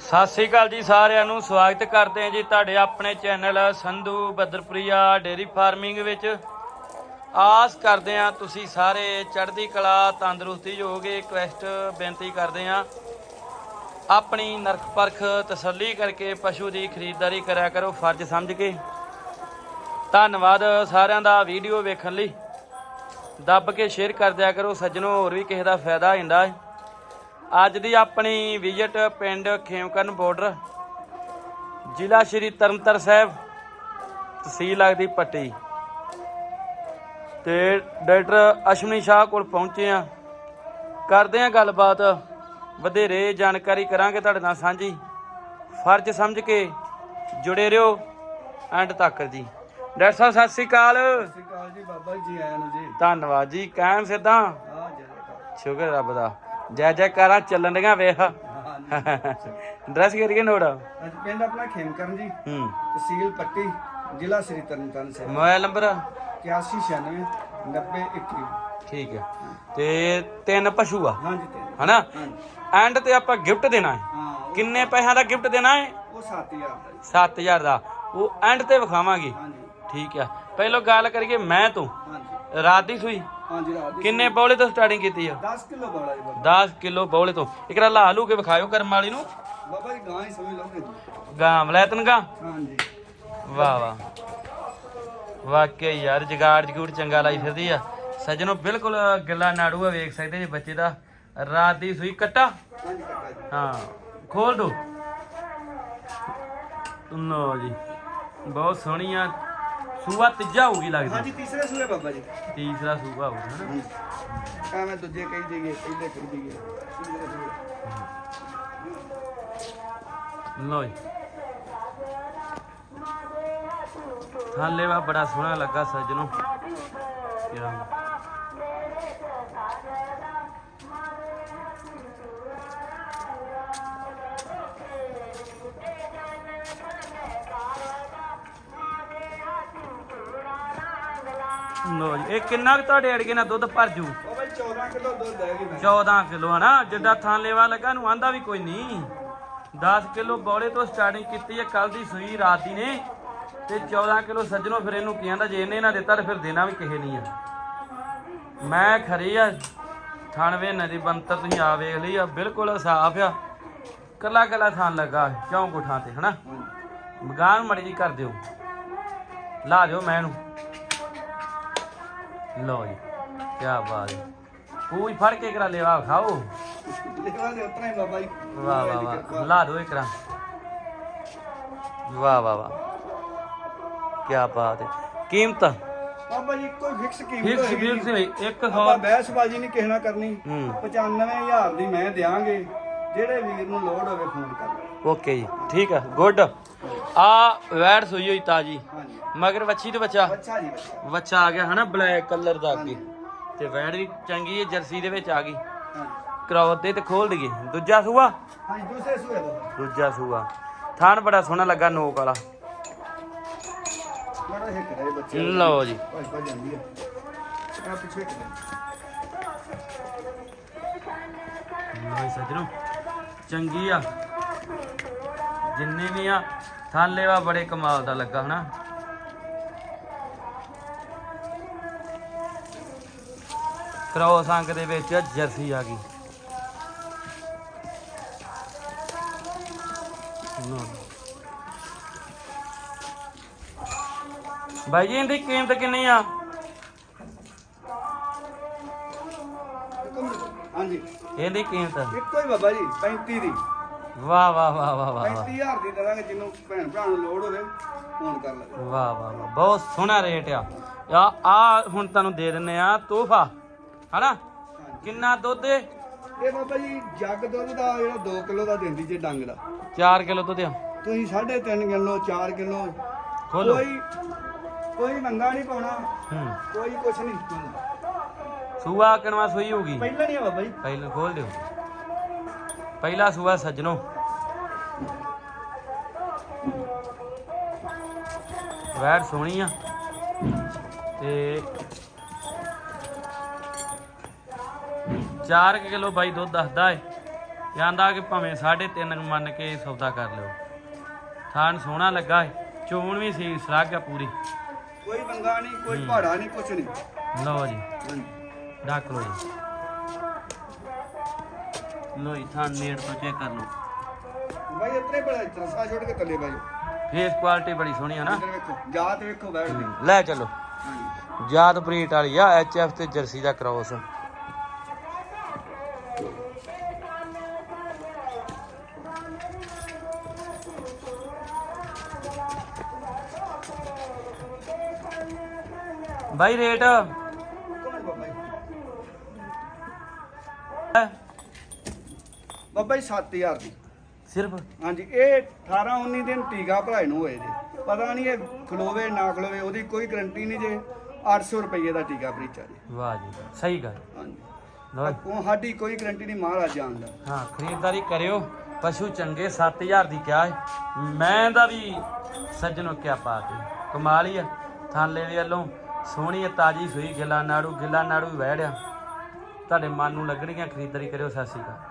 ਸਤਿ ਸ੍ਰੀ ਅਕਾਲ ਜੀ ਸਾਰਿਆਂ ਨੂੰ, ਸਵਾਗਤ ਕਰਦੇ ਹਾਂ ਜੀ ਤੁਹਾਡੇ ਆਪਣੇ channel Sandhu Badarpriya dairy farming ਵਿੱਚ। ਆਸ ਕਰਦੇ ਹਾਂ ਤੁਸੀਂ ਸਾਰੇ ਚੜ੍ਹਦੀ ਕਲਾ, ਤੰਦਰੁਸਤੀ ਹੋਗੇ ਰਿਕਵੈਸਟ ਬੇਨਤੀ ਕਰਦੇ ਹਾਂ। ਆਪਣੀ ਨਰਖ ਪਰਖ ਤਸੱਲੀ ਕਰਕੇ ਪਸ਼ੂ ਦੀ ਖਰੀਦਦਾਰੀ ਕਰਿਆ ਕਰੋ, ਫਰਜ਼ ਸਮਝ ਕੇ। ਧੰਨਵਾਦ ਸਾਰਿਆਂ ਦਾ ਵੀਡੀਓ ਵੇਖਣ ਲਈ। ਦੱਬ ਕੇ ਸ਼ੇਅਰ ਕਰ ਦਿਆ ਕਰੋ, ਸੱਜਣੋ, ਹੋਰ ਵੀ ਕਿਸੇ ਦਾ ਫਾਇਦਾ ਹੁੰਦਾ ਹੈ। ਅੱਜ ਦੀ ਆਪਣੀ ਵਿਜ਼ਿਟ ਪਿੰਡ ਖੇਮਕਰਨ ਬਾਰਡਰ ਜ਼ਿਲ੍ਹਾ ਸ਼੍ਰੀ ਤਰਨਤਰ ਸਾਹਿਬ ਤਹਿਸੀਲ ਲੱਗਦੀ ਪੱਟੀ। ਤੇ ਡਾਕਟਰ ਅਸ਼ਵਨੀ ਸ਼ਾਹ ਕੋਲ ਪਹੁੰਚੇ ਆ ਕਰਦੇ ਆ ਗੱਲਬਾਤ। ਵਧੇਰੇ ਜਾਣਕਾਰੀ ਕਰਾਂਗੇ ਤੁਹਾਡੇ ਨਾਲ ਸਾਂਝੀ। ਫਰਜ਼ ਸਮਝ ਕੇ ਜੁੜੇ ਰਹੋ। ਐਂਡ ਤੱਕ ਜੀ। ਡਾਕਟਰ ਸਾਹਿਬ ਸਤਿ ਸ੍ਰੀ ਅਕਾਲ। ਸਤਿ ਸ਼੍ਰੀ ਅਕਾਲ ਜੀ ਬਾਬਾ ਜੀ ਆਇਆਂ ਨੂੰ ਜੀ। ਧੰਨਵਾਦ ਜੀ। ਕਾਇਮ ਸਿੱਧਾ? ਸ਼ੁਕਰ ਰੱਬ ਦਾ। ਜੈ ਜੈਕਾਰਾਂ ਚੱਲਣ ਡੀਆਂ ਵੇਖ। ਡਰੈਸ ਕਰੀਏ ਨੋੜ ਅੱਜ ਪਿੰਡ ਆਪਣਾ ਖੇਮਕਰਨ ਜੀ। ਹੂੰ। ਤਹਿਸੀਲ ਪੱਟੀ ਜ਼ਿਲ੍ਹਾ ਸ੍ਰੀ ਤਰਨਤਾਰਨ ਸਾਹਿਬ। Mobile number? 8196 9021 ਠੀਕ ਹੈ। ਤੇ ਤਿੰਨ ਪਸ਼ੂ ਆ? ਹਾਂਜੀ ਤੇ ਹਨਾ? ਐਂਡ ਤੇ ਆਪਾਂ ਗਿਫਟ ਦੇਣਾ ਹੈ। ਕਿੰਨੇ ਪੈਸਿਆਂ ਦਾ ਗਿਫਟ ਦੇਣਾ ਹੈ? ਉਹ 7000 ਦਾ। ਜੀ 7000 ਦਾ। ਉਹ ਐਂਡ ਤੇ ਵਿਖਾਵਾਂਗੇ। ਹਾਂਜੀ। ਠੀਕ ਆ ਪਹਿਲਾਂ ਗੱਲ ਕਰੀਏ ਮੈਂ ਤੋਂ। ਰਾਤ ਦੀ ਸੂਈ? ਹਾਂਜੀ ਰਾਤ ਦੀ ਕਿੰਨੇ ਬੌਲੇ ਤੋਂ ਸਟਾਰਟਿੰਗ ਕੀਤੀ ਆ? 10 ਕਿਲੋ ਬੋਲਾ ਜੀ ਬਾਬਾ। 10 ਕਿਲੋ ਬੌਲੇ ਤੋਂ। ਇਕਰਾ ਲਾ ਲੂ ਕੇ ਵਿਖਾਇਓ ਕਰਮ ਵਾਲੀ ਨੂੰ। ਬਾਬਾ ਜੀ ਗਾਂ ਹੀ ਸਮਝ ਲਓਗੇ ਜੀ ਗਾਂ ਮਲੈਤਨਗਾ ਹਾਂਜੀ। ਵਾਹ ਵਾਹ। ਵਾਕਈ ਯਾਰ ਜਗਾੜ ਜਗੂੜ ਚੰਗਾ ਲਾਈ ਫਿਰਦੀ ਆ। ਸੱਜਣੋ ਬਿਲਕੁਲ ਗਿੱਲਾ ਨਾੜੂ ਆ ਵੇਖ ਸਕਦੇ ਜੀ ਬੱਚੇ ਦਾ। ਰਾਤ ਦੀ ਸੂਈ ਕੱਟਾ? ਹਾਂ ਖੋਲ ਦੋ। ਲੋ ਜੀ ਬਹੁਤ ਸੋਹਣੀ ਆ ਸੂਆ ਤੀਜਾ ਹੋਊਗੀ ਲੱਗਦੀ। ਹਾਂਜੀ ਤੀਸਰੇ ਸੂਏ ਬਾਬਾ ਜੀ। ਤੀਸਰਾ ਸੂਆ ਹੋਊਗਾ ਹਨਾ ਹਾਂਜੀ। ਐਵੇਂ ਦੂਜੇ ਕਹੀ ਜਾਈਏ ਪਹਿਲੇ ਕਹੀ ਜਾਈਏ। ਤੀਸਰੇ ਸੂਏ ਲੋ ਜੀ। ਥਾਲੇ ਵਾ ਬੜਾ ਸੋਹਣਾ ਲੱਗਾ ਸੱਜਣੋ। ਕਿਆ ਲੋ ਜੀ ਇਹ ਕਿੰਨਾ ਕੁ ਤੁਹਾਡੇ ਅੜਗੇ ਨਾਲ ਦੁੱਧ ਭਰ ਜੂ? ਬਾਬਾ ਜੀ 14 ਕਿਲੋ ਦੁੱਧ ਹੈਗੀ ਮੈਂ 14 ਕਿਲੋ ਹਨਾ? ਜਿੱਦਾਂ ਥਾਂ ਲੈਵਾ ਲੱਗਾ ਨੂੰ ਆਂਦਾ ਵੀ ਕੋਈ ਨਹੀਂ 10 ਕਿਲੋ ਬੌਲੇ ਤੋਂ ਸਟਾਰਟਿੰਗ ਕੀਤੀ ਹੈ ਕੱਲ ਦੀ ਸੂਈ ਰਾਤ ਦੀ ਨੇ। ਤੇ 14 ਕਿਲੋ ਸੱਜਣੋ ਫਿਰ ਇਹਨੂੰ ਕਹਿੰਦਾ ਜੇ ਇਹਨੇ ਨਾ ਦਿੱਤਾ ਤੇ ਫਿਰ ਦੇਣਾ ਵੀ ਕਿਸੇ ਨਹੀਂ ਆ। ਮੈਂ ਖਰੀ ਆ ਥਣਵੇ ਨਦੀ ਬੰਤਰ ਤੁਸੀਂ ਆ ਵੇਖ ਲਈ ਆ ਬਿਲਕੁਲ ਸਾਫ਼ ਆ। ਕੱਲਾ ਕੱਲਾ ਥਾਂ ਲੱਗਾ ਕਿਉਂ ਗੁਠਾਂ ਤੇ ਹਨਾ? ਮਗਾਨ ਮੜੀ ਜੀ ਕਰ ਦਿਓ। ਲਾ ਦਿਓ ਮੈਂ ਇਹਨੂੰ। ਲਓ ਜੀ ਕੀ ਬਾਤ ਹੈ। ਪੂਈ ਫੜ ਕੇ ਕਰਾ ਲੈਵਾ ਖਾਓ। ਲਿਖਵਾ ਦੇ ਉਤਰਾ ਹੀ ਬਾਬਾ ਜੀ। ਵਾਹ ਵਾਹ ਵਾਹ। ਲਾ ਦੋ ਇਕਰਾ ਵਾਹ ਵਾਹ ਵਾਹ। ਕੀ ਬਾਤ ਹੈ। ਕੀਮਤ? ਬਾਬਾ ਜੀ ਕੋਈ ਫਿਕਸ ਕੀਮਤ ਫਿਕਸ ਹੋਏਗੀ। ਫਿਕਸ। ਨਹੀਂ ਇੱਕ ਆਪਾਂ ਸੌ ਬਹਿਸਬਾਜੀ ਨਹੀਂ ਕਿਸੇ ਨਾਲ ਕਰਨੀ। ਹੂੰ। 95000 ਦੀ ਮੈਂ ਦਿਆਂਗੇ। ਜਿਹੜੇ ਵੀਰ ਨੂੰ ਲੋੜ ਹੋਵੇ ਫੋਨ ਕਰ। ਓਕੇ ਜੀ ਠੀਕ ਹੈ ਗੁੱਡ। ਆ ਵੈੜ ਸੋਈ ਹੋਈ ਤਾਜੀ। ਹਾਂਜੀ। ਮਗਰ ਵੱਛੀ ਤੇ ਬੱਚਾ ਬੱਚਾ ਜੀ ਬੱਚਾ ਬੱਚਾ ਆ ਗਿਆ ਹਨਾ ਬਲੈਕ ਕਲਰ ਦਾ ਅੱਗੇ। ਤੇ ਵੈੜ ਵੀ ਚੰਗੀ ਹੈ ਜਰਸੀ ਦੇ ਵਿੱਚ ਆ ਗਈ। ਹਾਂਜੀ ਤੇ ਖੋਲ ਦਈਏ। ਦੂਜਾ ਸੂਆ? ਹਾਂਜੀ ਦੂਸਰੇ ਸੂਏ ਦੂਜਾ ਸੂਆ। ਥਾਣ ਬੜਾ ਸੋਹਣਾ ਲੱਗਾ ਨੋਕ ਵਾਲਾ। ਬੜਾ ਬੱਚੇ ਲਓ ਜੀ। ਭੱਜ ਭੱਜ ਜਾਂਦੀ ਹੈ। ਆ ਪਿੱਛੇ ਇੱਕ ਲਓ ਜੀ ਸੱਜਣੋ। ਚੰਗੀ ਆ। ਜਿੰਨੇ ਵੀ ਆ ਥਾਲੇ ਵਾ ਬੜੇ ਕਮਾਲ ਦਾ ਲੱਗਾ ਹਨਾ? ਕ੍ਰੋਸ ਅੰਗ ਦੇ ਵਿੱਚ ਜਰਸੀ ਆ ਗਈ। ਬਾਈ ਜੀ ਇਹਦੀ ਕੀਮਤ ਕਿੰਨੀ ਆ? ਹਾਂਜੀ। ਇਹਦੀ ਕੀਮਤ? ਇੱਕੋ ਹੀ ਬਾਬਾ ਜੀ 35 ਦੀ। ਵਾਹ ਵਾਹ ਵਾਹ ਵਾਹ ਵਾਹ ਵਾਹ। 35000 ਦੀ ਦੇਵਾਂਗੇ ਜਿਹਨੂੰ ਭੈਣ ਭਰਾ ਨੂੰ ਲੋੜ ਹੋਵੇ ਫੋਨ ਕਰ ਲਵੇ ਵਾਹ ਵਾਹ ਵਾਹ। ਬਹੁਤ ਸੋਹਣਾ ਰੇਟ ਆ। ਆ ਆ ਹੁਣ ਤੁਹਾਨੂੰ ਦੇ ਦਿੰਨੇ ਆ ਤੋਹਫਾ ਹਨਾ? ਕਿੰਨਾ ਦੁੱਧ ਏ? ਇਹ ਬਾਬਾ ਜੀ ਜੱਗ ਦੁੱਧ ਦਾ ਜਿਹੜਾ 2 ਕਿਲੋ ਦਾ ਦਿੰਦੀ ਜੇ ਡੰਗ ਦਾ। 4 ਕਿਲੋ ਦੁੱਧ ਆ। ਤੁਸੀਂ 3.5 ਕਿਲੋ 4 ਕਿਲੋ ਖੋਲੋ। ਕੋਈ ਕੋਈ ਮੰਗਾ ਨਹੀਂ ਪਾਉਣਾ ਹੂੰ। ਕੋਈ ਕੁਛ ਨਹੀਂ ਸੂਆ ਕਿਣਵਾ ਸੂਈ ਹੋਗੀ ਪਹਿਲਾਂ ਨਹੀਂ ਆ ਬਾਬਾ ਜੀ। ਪਹਿਲਾਂ ਖੋਲ ਦਿਓ। ਪਹਿਲਾ ਸੂਆ ਸੱਜਣੋ। ਵੈੜ ਸੋਹਣੀ ਆ। ਤੇ 4 ਕਿਲੋ ਬਾਈ ਦੁੱਧ ਦੱਸਦਾ ਏ। ਜਾਂਦਾ ਕਿ ਭਾਵੇਂ 3.5 ਮੰਨ ਕੇ ਸੌਦਾ ਕਰ ਲਿਓ। ਥਾਨ ਸੋਹਣਾ ਲੱਗਾ ਹੈ ਚੋਣ ਵੀ ਸੀ ਸਰਾਗਾ ਪੂਰੀ। ਕੋਈ ਬੰਗਾ ਨਹੀਂ ਕੋਈ ਪਹਾੜਾ ਨਹੀਂ ਕੁਛ ਨਹੀਂ। ਲਓ ਜੀ। ਡੱਕ ਲਓ ਜੀ। ਜੀ ਥਾਨ ਨੇੜ ਤੋਂ ਚੈੱਕ ਕਰ ਲਓ। ਬਾਈ ਇਤਨੇ ਬੜਾ ਤਰਸਾ ਛੋੜ ਕੇ ਥੱਲੇ ਬਾਈ। ਫੇਸ ਕੁਆਲਿਟੀ ਬੜੀ ਸੋਹਣੀ ਹੈ ਨਾ। ਇੱਧਰ ਵੇਖੋ ਜਾਤ ਵੇਖੋ ਬੈਠ ਦੀ ਲੈ ਚਲੋ। ਜਾਤ ਬਰੀਟ ਵਾਲੀ ਆ ਐਚ ਐਫ ਤੇ ਜਰਸੀ ਦਾ ਕ੍ਰੋਸ ਬਾਈ ਰੇਟ ਬਾਬਾ ਜੀ ਬਾਬਾ ਜੀ 7000 ਦੀ। ਸਿਰਫ? ਹਾਂਜੀ ਇਹ 18 19 ਦਿਨ ਟੀਕਾ ਭਰਾਏ ਨੂੰ ਹੋਏ ਜੇ। ਪਤਾ ਨਹੀਂ ਇਹ ਖਲੋਵੇ ਨਾ ਖਲੋਵੇ ਉਹਦੀ ਕੋਈ ਗਰੰਟੀ ਨਹੀਂ ਜੇ। 800 ਰੁਪਏ ਦਾ ਟੀਕਾ ਬਰੀਚਾ ਜੀ। ਵਾਹ ਜੀ ਸਹੀ ਗੱਲ। ਹਾਂਜੀ। ਉਹ ਸਾਡੀ ਕੋਈ ਗਰੰਟੀ ਨਹੀਂ ਮਹਾਰਾਜ ਜਾਣਦਾ। ਹਾਂ ਖਰੀਦਦਾਰੀ ਕਰਿਓ। ਪਸ਼ੂ ਚੰਗੇ 7000 ਦੀ ਕਿਹਾ ਹੈ। ਮੈਂ ਦਾ ਵੀ ਸੱਜਣੋ ਕਿਆ ਬਾਤ ਹੈ ਕਮਾਲ ਹੀ ਆ। ਥਾਲੇ ਦੇ ਵੱਲੋਂ ਸੋਹਣੀ ਤਾਜੀ ਸੂਈ ਗਿੱਲਾ ਨਾੜੂ ਗਿੱਲਾ ਨਾੜੂ ਵਹਿੜਿਆ ਤੁਹਾਡੇ ਮਨ ਨੂੰ ਲੱਗਣਗੀਆਂ ਖਰੀਦਦਾਰੀ ਕਰਿਓ ਸਤਿ ਸ਼੍ਰੀ ਅਕਾਲ।